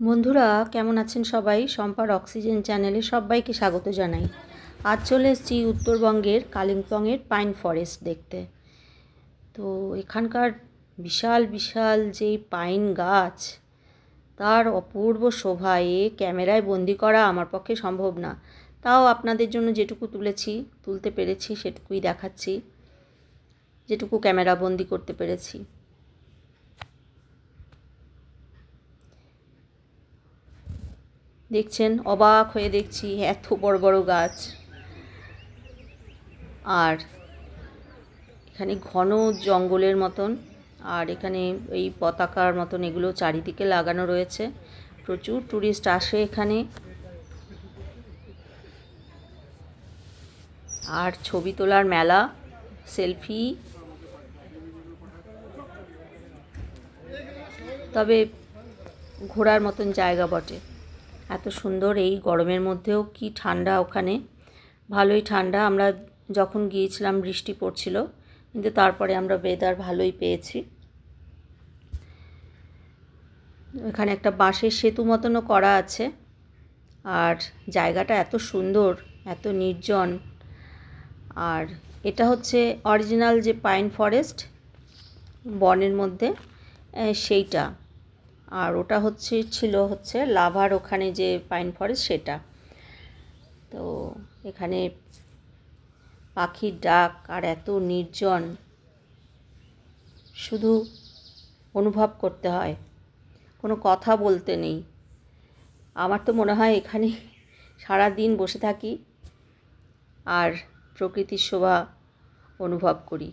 বন্ধুরা, কেমন আছেন সবাই? সম্পার অক্সিজেন চ্যানেলে সবাইকে স্বাগত জানাই। আজ চলে এসেছি উত্তরবঙ্গের কালিম্পংয়ের পাইন ফরেস্ট দেখতে। তো এখানকার বিশাল বিশাল যেই পাইন গাছ, তার অপূর্ব শোভা, এ ক্যামেরায় বন্দি করা আমার পক্ষে সম্ভব না। তাও আপনাদের জন্য যেটুকু তুলেছি, তুলতে পেরেছি, সেটুকুই দেখাচ্ছি, যেটুকু ক্যামেরা বন্দি করতে পেরেছি। দেখছেন, অবাক হয়ে দেখছি এত বড় বড় গাছ। আর এখানে ঘন জঙ্গলের মতন, আর এখানে এই পতাকার মতন এগুলো চারিদিকে লাগানো রয়েছে। প্রচুর ট্যুরিস্ট আসে এখানে। আর ছবি তোলার মেলা, সেলফি। তবে ঘোরার মতন জায়গা বটে। এত সুন্দর এই গরমের মধ্যেও কি ঠান্ডা ওখানে। ভালোই ঠান্ডা। আমরা যখন গিয়েছিলাম, বৃষ্টি পড়ছিল, কিন্তু তারপরে আমরা ওয়েদার ভালোই পেয়েছি। এখানে একটা বাঁশের সেতু মতনও করা আছে। আর জায়গাটা এত সুন্দর, এত নির্জন। আর এটা হচ্ছে অরিজিনাল যে পাইন ফরেস্ট বনের মধ্যে সেইটা। আর ওটা হচ্ছে, ছিল হচ্ছে লাভার ওখানে যে পাইন ফরেস্ট সেটা। তো এখানে পাখির ডাক আর এত নির্জন, শুধু অনুভব করতে হয়, কোনো কথা বলতে নেই। আমার তো মনে হয় এখানে সারা দিন বসে থাকি আর প্রকৃতির শোভা অনুভব করি।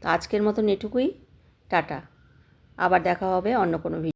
তো আজকের মতন এটুকুই, টাটা। আবার দেখা হবে অন্য কোনো ভিডিও